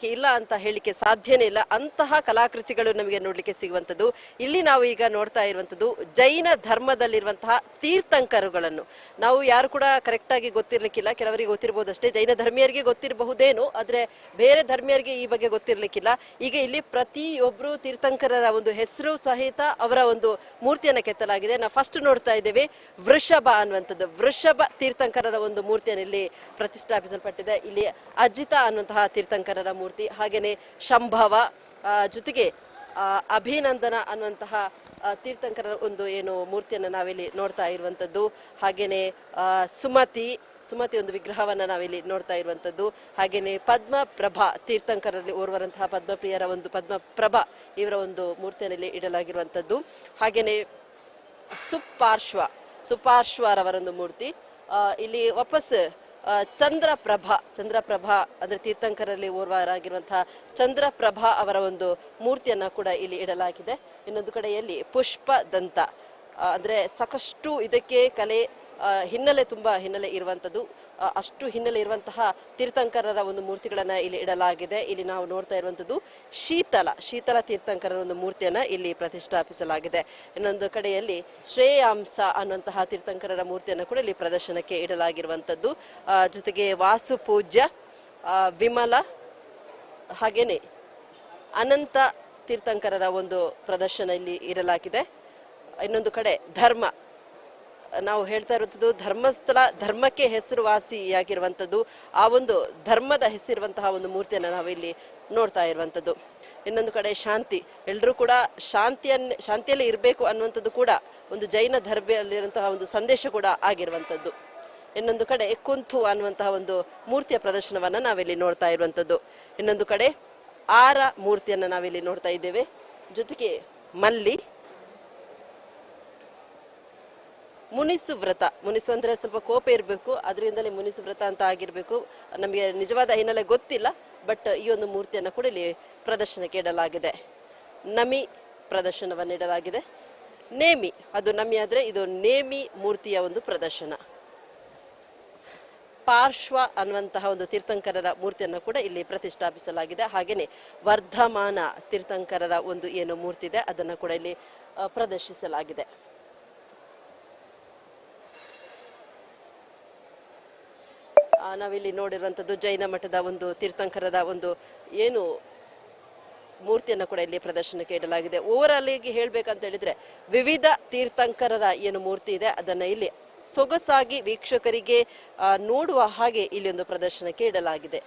ಇಲ್ಲ ಅಂತ ಹೇಳಲಿಕ್ಕೆ ಸಾಧ್ಯನೇ ಇಲ್ಲ. ಅಂತಹ ಕಲಾಕೃತಿಗಳು ನಮಗೆ ನೋಡ್ಲಿಕ್ಕೆ ಸಿಗುವಂತದ್ದು ಇಲ್ಲಿ ನಾವು ಈಗ ನೋಡ್ತಾ ಇರುವಂತದ್ದು ಜೈನ ಧರ್ಮದಲ್ಲಿರುವಂತಹ ತೀರ್ಥಂಕರುಗಳನ್ನು. ನಾವು ಯಾರು ಕೂಡ ಕರೆಕ್ಟ್ ಆಗಿ ಗೊತ್ತಿರ್ಲಿಕ್ಕಿಲ್ಲ. ಕೆಲವರಿಗೆ ಗೊತ್ತಿರಬಹುದಷ್ಟೇ ಜೈನ ಧರ್ಮೀಯರಿಗೆ ಗೊತ್ತಿರಬಹುದೇನು, ಆದ್ರೆ ಬೇರೆ ಧರ್ಮೀಯರಿಗೆ ಈ ಬಗ್ಗೆ ಗೊತ್ತಿರ್ಲಿಕ್ಕಿಲ್ಲ. ಈಗ ಇಲ್ಲಿ ಪ್ರತಿಯೊಬ್ಬರು ತೀರ್ಥಂಕರರ ಒಂದು ಹೆಸರು ಸಹಿತ ಅವರ ಒಂದು ಮೂರ್ತಿಯನ್ನ ಕೆತ್ತಲಾಗಿದೆ. ನಾವು ಫಸ್ಟ್ ನೋಡ್ತಾ ಇದ್ದೇವೆ ವೃಷಭ ಅನ್ನುವಂಥದ್ದು. ವೃಷಭ ತೀರ್ಥಂಕರರ ಒಂದು ಮೂರ್ತಿಯನ್ನು ಇಲ್ಲಿ ಪ್ರತಿಷ್ಠಾಪಿಸಲ್ಪಟ್ಟಿದೆ. ಇಲ್ಲಿ ಅಜಿತ ಅನ್ನುವಂತಹ ತೀರ್ಥಂಕರರ ಮೂರ್ತಿ. ಹಾಗೇನೆ ಶಂಭವ ಜೊತೆಗೆ ಅಭಿನಂದನ ಅನ್ನುವಂತಹ ತೀರ್ಥಂಕರ ಒಂದು ಏನು ಮೂರ್ತಿಯನ್ನು ನಾವಿಲ್ಲಿ ನೋಡ್ತಾ ಇರುವಂಥದ್ದು ಹಾಗೇನೆ ಸುಮತಿ ಸುಮತಿ ಒಂದು ವಿಗ್ರಹವನ್ನು ನಾವಿಲ್ಲಿ ನೋಡ್ತಾ ಇರುವಂತದ್ದು. ಹಾಗೆಯೇ ಪದ್ಮಪ್ರಭಾ ತೀರ್ಥಂಕರಲ್ಲಿ ಓರ್ವರಂತಹ ಪದ್ಮಪ್ರಿಯರ ಒಂದು ಪದ್ಮಪ್ರಭಾ ಇವರ ಒಂದು ಮೂರ್ತಿಯಲ್ಲಿ ಇಡಲಾಗಿರುವಂಥದ್ದು ಹಾಗೆಯೇ ಸುಪಾರ್ಶ್ವ ಸುಪಾರ್ಶ್ವರವರೊಂದು ಮೂರ್ತಿ. ಇಲ್ಲಿ ವಾಪಸ್ ಚಂದ್ರಪ್ರಭಾ ಚಂದ್ರಪ್ರಭಾ ಅಂದ್ರೆ ತೀರ್ಥಂಕರಲ್ಲಿ ಓರ್ವರಾಗಿರುವಂತಹ ಚಂದ್ರಪ್ರಭಾ ಅವರ ಒಂದು ಮೂರ್ತಿಯನ್ನ ಕೂಡ ಇಲ್ಲಿ ಇಡಲಾಗಿದೆ. ಇನ್ನೊಂದು ಕಡೆಯಲ್ಲಿ ಪುಷ್ಪ ದಂತ ಆ, ಅಂದ್ರೆ ಸಾಕಷ್ಟು ಇದಕ್ಕೆ ಕಲೆ ಹಿನ್ನೆಲೆ ತುಂಬಾ ಹಿನ್ನೆಲೆ ಇರುವಂತದ್ದು. ಅಷ್ಟು ಹಿನ್ನೆಲೆ ಇರುವಂತಹ ತೀರ್ಥಂಕರರ ಒಂದು ಮೂರ್ತಿಗಳನ್ನ ಇಲ್ಲಿ ಇಡಲಾಗಿದೆ. ಇಲ್ಲಿ ನಾವು ನೋಡ್ತಾ ಇರುವಂತದ್ದು ಶೀತಲ ಶೀತಲ ತೀರ್ಥಂಕರರ ಒಂದು ಮೂರ್ತಿಯನ್ನ ಇಲ್ಲಿ ಪ್ರತಿಷ್ಠಾಪಿಸಲಾಗಿದೆ. ಇನ್ನೊಂದು ಕಡೆಯಲ್ಲಿ ಶ್ರೇಯಾಂಸ ಅನ್ನುವಂತಹ ತೀರ್ಥಂಕರರ ಮೂರ್ತಿಯನ್ನು ಕೂಡ ಇಲ್ಲಿ ಪ್ರದರ್ಶನಕ್ಕೆ ಇಡಲಾಗಿರುವಂತದ್ದು. ಜೊತೆಗೆ ವಾಸು ಪೂಜ್ಯ ವಿಮಲ, ಹಾಗೇನೆ ಅನಂತ ತೀರ್ಥಂಕರರ ಒಂದು ಪ್ರದರ್ಶನ ಇಲ್ಲಿ ಇರಲಾಗಿದೆ. ಇನ್ನೊಂದು ಕಡೆ ಧರ್ಮ ನಾವು ಹೇಳ್ತಾ ಇರುವಂಥದ್ದು ಧರ್ಮಸ್ಥಳ, ಧರ್ಮಕ್ಕೆ ಹೆಸರುವಾಸಿಯಾಗಿರುವಂಥದ್ದು. ಆ ಒಂದು ಧರ್ಮದ ಹೆಸರಿರುವಂತಹ ಒಂದು ಮೂರ್ತಿಯನ್ನು ನಾವಿಲ್ಲಿ ನೋಡ್ತಾ ಇರುವಂಥದ್ದು. ಇನ್ನೊಂದು ಕಡೆ ಶಾಂತಿ. ಎಲ್ಲರೂ ಕೂಡ ಶಾಂತಿಯನ್ನ ಶಾಂತಿಯಲ್ಲಿ ಇರಬೇಕು ಅನ್ನುವಂಥದ್ದು ಕೂಡ ಒಂದು ಜೈನ ಧರ್ಮದಲ್ಲಿರುವಂತಹ ಒಂದು ಸಂದೇಶ ಕೂಡ ಆಗಿರುವಂಥದ್ದು. ಇನ್ನೊಂದು ಕಡೆ ಕುಂತು ಅನ್ನುವಂತಹ ಒಂದು ಮೂರ್ತಿಯ ಪ್ರದರ್ಶನವನ್ನು ನಾವಿಲ್ಲಿ ನೋಡ್ತಾ ಇರುವಂಥದ್ದು. ಇನ್ನೊಂದು ಕಡೆ ಆರ ಮೂರ್ತಿಯನ್ನು ನಾವಿಲ್ಲಿ ನೋಡ್ತಾ ಇದ್ದೇವೆ. ಜೊತೆಗೆ ಮಲ್ಲಿ ಮುನಿಸು ವ್ರತ. ಮುನಿಸು ಅಂದರೆ ಸ್ವಲ್ಪ ಕೋಪ ಇರಬೇಕು, ಅದರಿಂದಲೇ ಮುನಿಸು ವ್ರತ ಅಂತ ಆಗಿರಬೇಕು. ನಮಗೆ ನಿಜವಾದ ಹಿನ್ನೆಲೆ ಗೊತ್ತಿಲ್ಲ, ಬಟ್ ಈ ಒಂದು ಮೂರ್ತಿಯನ್ನು ಕೂಡ ಇಲ್ಲಿ ಪ್ರದರ್ಶನಕ್ಕೆ ಇಡಲಾಗಿದೆ. ನಮಿ ಪ್ರದರ್ಶನವನ್ನು ಇಡಲಾಗಿದೆ. ನೇಮಿ, ಅದು ನಮಿ ಆದರೆ ಇದು ನೇಮಿ ಮೂರ್ತಿಯ ಒಂದು ಪ್ರದರ್ಶನ. ಪಾರ್ಶ್ವ ಅನ್ನುವಂತಹ ಒಂದು ತೀರ್ಥಂಕರರ ಮೂರ್ತಿಯನ್ನು ಕೂಡ ಇಲ್ಲಿ ಪ್ರತಿಷ್ಠಾಪಿಸಲಾಗಿದೆ. ಹಾಗೆಯೇ ವರ್ಧಮಾನ ತೀರ್ಥಂಕರರ ಒಂದು ಏನು ಮೂರ್ತಿ ಇದೆ ಅದನ್ನು ಕೂಡ ಇಲ್ಲಿ ಪ್ರದರ್ಶಿಸಲಾಗಿದೆ. ನಾವಿಲ್ಲಿ ನೋಡಿರುವಂಥದ್ದು ಜೈನ ಮಠದ ಒಂದು ತೀರ್ಥಂಕರರ ಒಂದು ಏನು ಮೂರ್ತಿಯನ್ನು ಕೂಡ ಇಲ್ಲಿ ಪ್ರದರ್ಶನಕ್ಕೆ ಇಡಲಾಗಿದೆ. ಓವರಾಲ್ ಆಗಿ ಹೇಳ್ಬೇಕಂತ ಹೇಳಿದ್ರೆ ವಿವಿಧ ತೀರ್ಥಂಕರರ ಏನು ಮೂರ್ತಿ ಇದೆ, ಅದನ್ನು ಇಲ್ಲಿ ಸೊಗಸಾಗಿ ವೀಕ್ಷಕರಿಗೆ ನೋಡುವ ಹಾಗೆ ಇಲ್ಲಿ ಒಂದು ಪ್ರದರ್ಶನಕ್ಕೆ ಇಡಲಾಗಿದೆ.